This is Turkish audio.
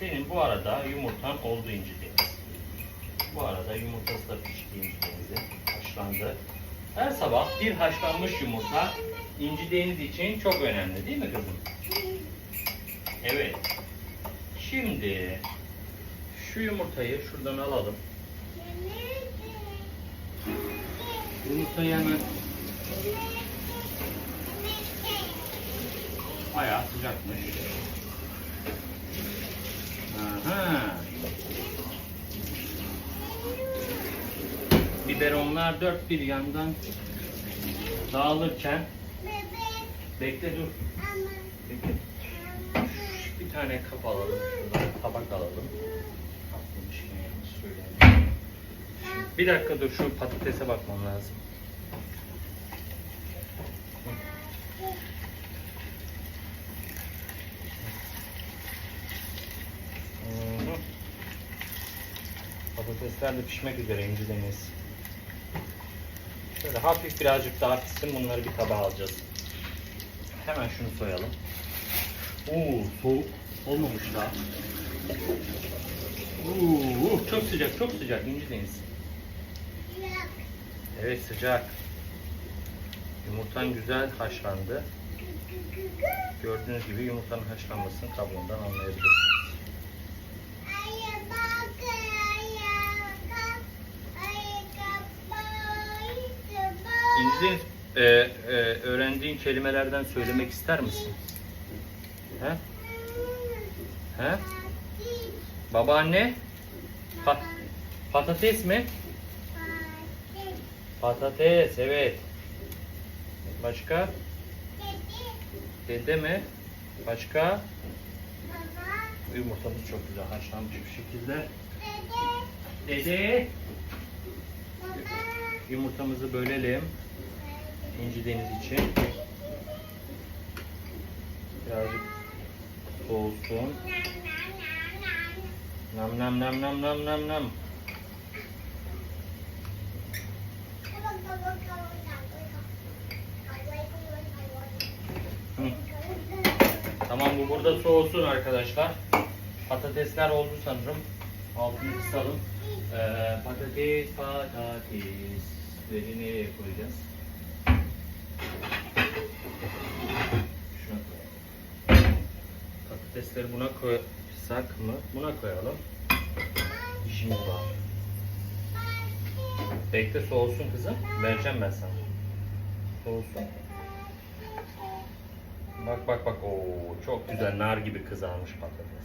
Senin bu arada yumurtan oldu inci deniz. Bu arada yumurtası da pişti inci denizi. Haşlandı. Her sabah bir haşlanmış yumurta inci deniz için çok önemli değil mi kızım? Evet. Şimdi şu yumurtayı şuradan alalım. Yumurtayı hemen bayağı sıcakmış. Biberonlar dört bir yandan dağılırken bekle dur. Bekle. Bir tane kap alalım. Şuradan tabak alalım. Bir dakika dur şu patatese bakmam lazım. Patatesler de pişmek üzere inci. Şöyle hafif birazcık daha pişsin bunları bir tabağa alacağız. Hemen şunu soyalım. Oo soğuk olmamış daha. Oo, çok sıcak çok sıcak inci deniz. Evet sıcak. Yumurtan güzel haşlandı. Gördüğünüz gibi yumurtanın haşlanmasını kabuğundan anlayabilirsiniz. Deniz, e, e, öğrendiğin kelimelerden söylemek ister misin? He? He? Babaanne? Pa- patates mi? Patates, evet. Başka? Dede mi? Başka? Yumurtamız çok güzel haşlanmış bir şekilde. Dede, yumurtamızı bölelim. İnci deniz için. Birazcık soğusun. Nam nam nam nam nam nam nam. Tamam bu burada soğusun arkadaşlar. Patatesler oldu sanırım. Altını kısalım. Ee, patates, patatesleri nereye koyacağız? Şuna koyalım. Patatesleri buna koysak mı? Buna koyalım. İşimiz var. Bekle soğusun kızım. Vereceğim ben sana. Soğusun. Bak bak bak. Oo çok güzel nar gibi kızarmış patates.